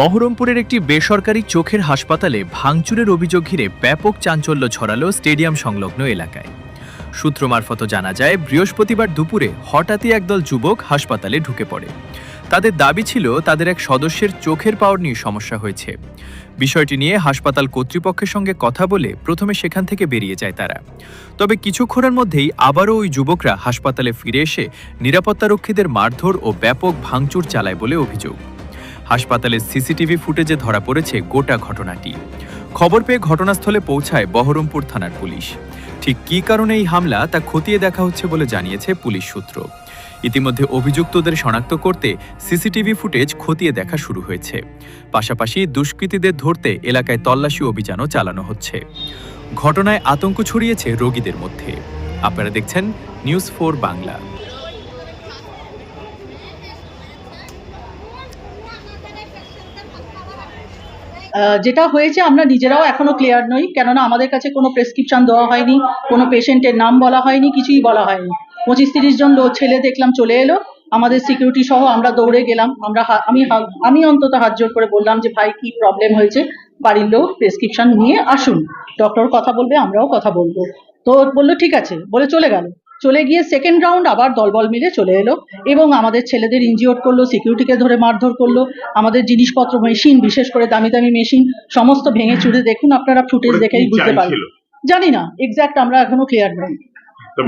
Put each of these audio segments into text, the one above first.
বহরমপুরের একটি বেসরকারি চোখের হাসপাতালে ভাঙচুরের অভিযোগ ঘিরে ব্যাপক চাঞ্চল্য ছড়ালো স্টেডিয়াম সংলগ্ন এলাকায়। সূত্র মারফত জানা যায়, বৃহস্পতিবার দুপুরে হঠাৎই একদল যুবক হাসপাতালে ঢুকে পড়ে। তাদের দাবি ছিল তাদের এক সদস্যের চোখের পাওয়ার নিয়ে সমস্যা হয়েছে। বিষয়টি নিয়ে হাসপাতাল কর্তৃপক্ষের সঙ্গে কথা বলে প্রথমে সেখান থেকে বেরিয়ে যায় তারা। তবে কিছুক্ষণের মধ্যেই আবারও ওই যুবকরা হাসপাতালে ফিরে এসে নিরাপত্তারক্ষীদের মারধর ও ব্যাপক ভাঙচুর চালায় বলে অভিযোগ। হাসপাতালের সিসিটিভি ফুটেজে ধরা পড়েছে গোটা ঘটনাটি। খবর পেয়ে ঘটনাস্থলে পৌঁছায় বহরমপুর থানার পুলিশ। ঠিক কী কারণে এই হামলা তা খতিয়ে দেখা হচ্ছে বলে জানিয়েছে পুলিশ সূত্র। ইতিমধ্যে অভিযুক্তদের শনাক্ত করতে সিসিটিভি ফুটেজ খতিয়ে দেখা শুরু হয়েছে। পাশাপাশি দুষ্কৃতীদের ধরতে এলাকায় তল্লাশি অভিযানও চালানো হচ্ছে। ঘটনায় আতঙ্ক ছড়িয়েছে রোগীদের মধ্যে। আপনারা দেখছেন নিউজ ফোর বাংলা। যেটা হয়েছে, আমরা নিজেরাও এখনও ক্লিয়ার নই। কেননা আমাদের কাছে কোনো প্রেসক্রিপশন দেওয়া হয়নি, কোনো পেশেন্টের নাম বলা হয়নি, কিছুই বলা হয়নি। পঁচিশ তিরিশ জন লোক ছেলে দেখলাম চলে এলো। আমাদের সিকিউরিটি সহ আমরা দৌড়ে গেলাম। আমরা আমি আমি অন্তত হাত জোর করে বললাম যে, ভাই, কি প্রবলেম হয়েছে? বাড়ির লোক প্রেসক্রিপশন নিয়ে আসুন। ডক্টর কথা বলবে, আমরাও কথা বলব। তো বলল, ঠিক আছে। বলে চলে গেল। চলে গিয়ে সেকেন্ড রাউন্ড আবার দলবল মিলে চলে এলো এবং আমাদের ছেলেদের ইনজিওর করল সিকিউরিটিকে ধরে মারধর করল আমাদের জিনিসপত্র মেশিন বিশেষ করে দামি দামি মেশিন সমস্ত ভেঙে চুরে দেখুন আপনারা ফুটেজ দেখেই বুঝতে পারবেন। জানি না এক্স্যাক্ট আমরা এখনও ক্লিয়ার নই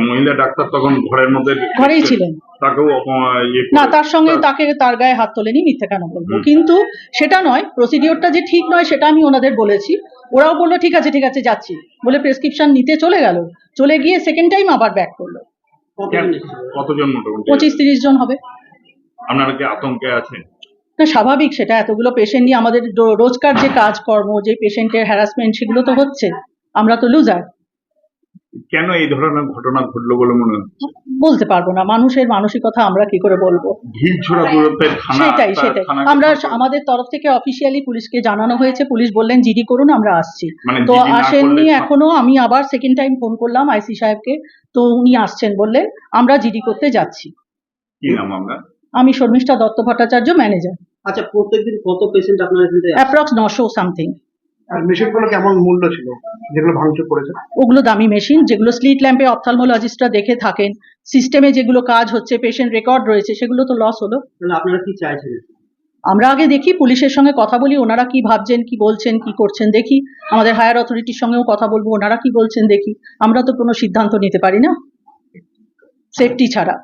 মহিলা ডাক্তার তখন ঘরের মধ্যে ঘরেই ছিলেন। তাকেও ইয়ে না তার সঙ্গে তাকে তার গায়ে হাত তোলেনি মিথ্যে কেন বলব। কিন্তু সেটা নয় প্রসিডিওরটা যে ঠিক নয় সেটা আমি ওনাদের বলেছি। ওরাও বলল ঠিক আছে ঠিক আছে যাচ্ছি। বলে প্রেসক্রিপশন নিতে চলে গেল। চলে গিয়ে সেকেন্ড টাইম আবার ব্যাক করল। কতজন মোটামুটি? পঁচিশ তিরিশ জন হবে। আপনারা কি আতঙ্কে আছেন? না স্বাভাবিক সেটা এতগুলো পেশেন্ট নিয়ে আমাদের রোজকার যে কাজকর্ম যে পেশেন্টের হ্যারাসমেন্ট সেগুলো তো হচ্ছে। আমরা তো লুজার কেন এই ধরনের ঘটনা ঘটলো বলে মনে হচ্ছে? বলতে পারব না। মানুষের মানসিকতা আমরা কি করে বলব? ভিড় দূরত্বের থানা সেটাই সেটাই। আমরা আমাদের তরফ থেকে অফিসিয়ালি পুলিশকে জানানো হয়েছে। পুলিশ বললেন জিডি করুন আমরা আসছি। মানে তো আসেননি এখনও। আমি আবার সেকেন্ড টাইম ফোন করলাম আইসি সাহেবকে। তো উনি আসছেন বললেন আমরা জিডি করতে যাচ্ছি। কি নাম আমরা আমি শর্মিষ্ঠা দত্ত ভট্টাচার্য ম্যানেজার আচ্ছা প্রত্যেকদিন কত পেশেন্ট আপনার এখানে অ্যাপ্রক্স নশো সামথিং আর মেশিনগুলো কেমন মূল্য ছিল? যেগুলো ভাঙচুর করেছে? ওগুলো দামি মেশিন যেগুলো স্লিট ল্যাম্পে অপথালমোলজিস্টরা দেখে থাকেন। সিস্টেমে যেগুলো কাজ হচ্ছে পেশেন্ট রেকর্ড রয়েছে সেগুলো তো লস হলো। তাহলে আপনারা কি চাইছেন? আমরা আগে দেখি পুলিশের সঙ্গে কথা বলি ওনারা কি ভাবছেন কি বলছেন কি করছেন দেখি। আমাদের হায়ার অথরিটির সঙ্গেও কথা বলব ওনারা কি বলছেন দেখি। আমরা তো কোনো সিদ্ধান্ত নিতে পারি না। সেফটি ছাড়া।